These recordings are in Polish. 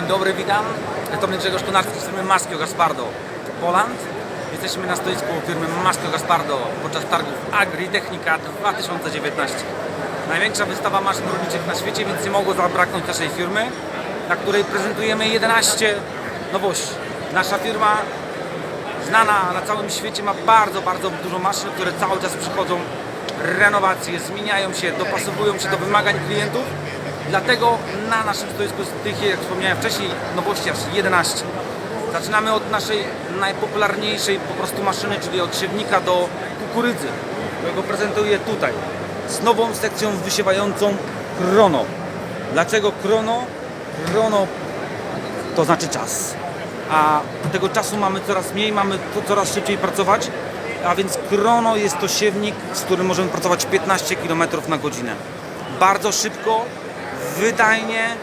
Dzień dobry, witam. To mnie Grzegorz Konarski z firmy Maschio Gaspardo Poland. Jesteśmy na stoisku firmy Maschio Gaspardo podczas targów Agritechnica 2019. Największa wystawa maszyn rolniczych na świecie, więc nie mogło zabraknąć naszej firmy, na której prezentujemy 11 nowości. Nasza firma znana na całym świecie ma bardzo, bardzo dużo maszyn, które cały czas przychodzą renowacje, zmieniają się, dopasowują się do wymagań klientów. Dlatego na naszym stoisku tych, jak wspomniałem wcześniej, nowości aż 11. Zaczynamy od naszej najpopularniejszej po prostu maszyny, czyli od siewnika do kukurydzy, którego prezentuję tutaj. Z nową sekcją wysiewającą Chrono. Dlaczego Chrono? Chrono to znaczy czas. A tego czasu mamy coraz mniej, mamy to coraz szybciej pracować, a więc Chrono jest to siewnik, z którym możemy pracować 15 km na godzinę. Bardzo szybko, wydajnie,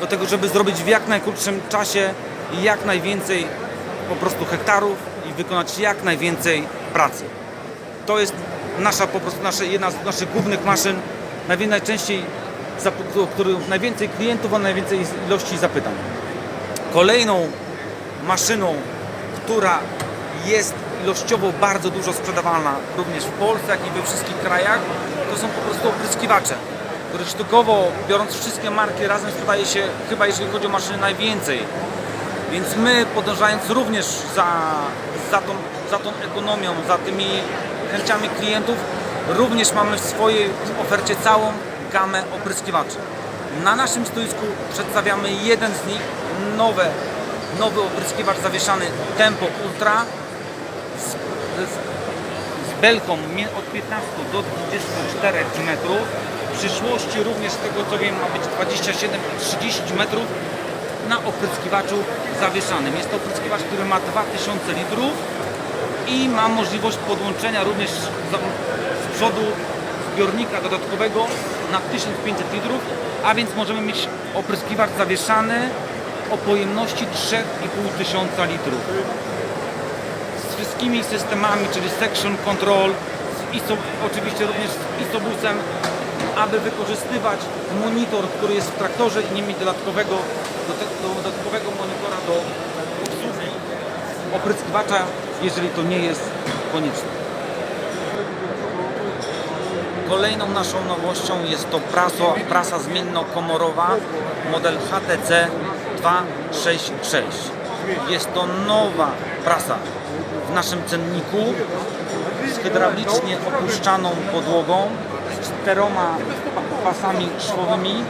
do tego, żeby zrobić w jak najkrótszym czasie jak najwięcej po prostu hektarów i wykonać jak najwięcej pracy. To jest nasza po prostu nasza, jedna z naszych głównych maszyn, najczęściej, o których najwięcej klientów, a najwięcej ilości zapytań. Kolejną maszyną, która jest ilościowo bardzo dużo sprzedawana również w Polsce, jak i we wszystkich krajach, to są po prostu opryskiwacze, które sztukowo, biorąc wszystkie marki razem, sprzedaje się chyba jeżeli chodzi o maszyny najwięcej. Więc my podążając również za, za, tą, za tą ekonomią, za tymi chęciami klientów, również mamy w swojej ofercie całą gamę opryskiwaczy. Na naszym stoisku przedstawiamy jeden z nich, nowe, nowy opryskiwacz zawieszany Tempo Ultra z, z belką od 15 do 24 metrów. W przyszłości również z tego co wiem ma być 27 i 30 metrów na opryskiwaczu zawieszanym. Jest to opryskiwacz, który ma 2000 litrów i ma możliwość podłączenia również z, przodu zbiornika dodatkowego na 1500 litrów, a więc możemy mieć opryskiwacz zawieszany o pojemności 3500 litrów wszystkimi systemami, czyli section control, z ISO, oczywiście również z isobusem, aby wykorzystywać monitor, który jest w traktorze i nie mieć dodatkowego, do, do, dodatkowego monitora do obsługi opryskiwacza, jeżeli to nie jest konieczne. Kolejną naszą nowością jest to praso, prasa zmiennokomorowa model HTC 266. Jest to nowa prasa w naszym cenniku z hydraulicznie opuszczaną podłogą, z czteroma pa- pasami szwowymi,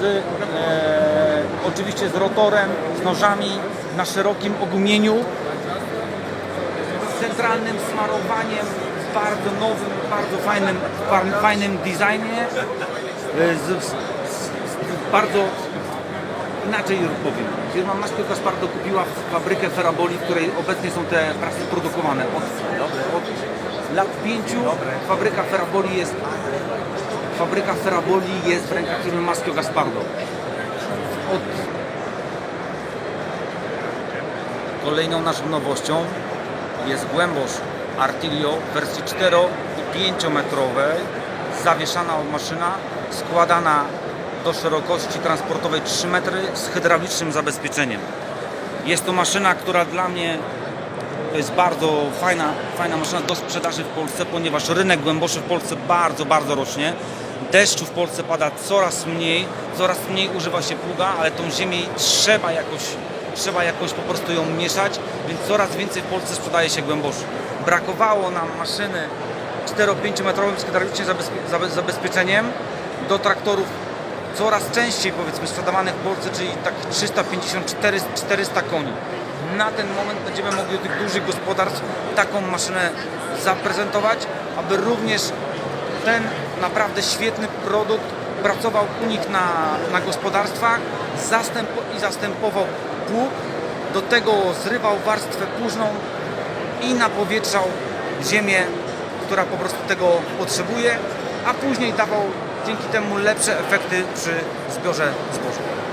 z, e, oczywiście z rotorem, z nożami na szerokim ogumieniu, z centralnym smarowaniem bardzo nowym, bardzo fajnym, fajnym designie, e, z, z, z bardzo inaczej powiem. Firma Maschio Gaspardo kupiła fabrykę Feraboli, w której obecnie są te prasy produkowane. Od, od lat pięciu fabryka Feraboli jest fabryka Feraboli jest w rękach firmy Maschio Gaspardo. Od... Kolejną naszą nowością jest głębosz Artilio w wersji 4 i 5 metrowej, zawieszana maszyna, składana do szerokości transportowej 3 metry z hydraulicznym zabezpieczeniem. Jest to maszyna, która dla mnie to jest bardzo fajna, fajna maszyna do sprzedaży w Polsce, ponieważ rynek głęboszy w Polsce bardzo, bardzo rośnie. Deszczu w Polsce pada coraz mniej, coraz mniej używa się pługa, ale tą ziemię trzeba jakoś, trzeba jakoś po prostu ją mieszać, więc coraz więcej w Polsce sprzedaje się głęboszy. Brakowało nam maszyny 4-5 metrowym z hydraulicznym zabezpie- zabe- zabezpieczeniem do traktorów coraz częściej powiedzmy sprzedawanych w Polsce, czyli tak 350-400 koni. Na ten moment będziemy mogli tych dużych gospodarstw taką maszynę zaprezentować, aby również ten naprawdę świetny produkt pracował u nich na, na gospodarstwach zastęp, i zastępował pług, do tego zrywał warstwę płużną i napowietrzał ziemię, która po prostu tego potrzebuje, a później dawał dzięki temu lepsze efekty przy zbiorze zboża.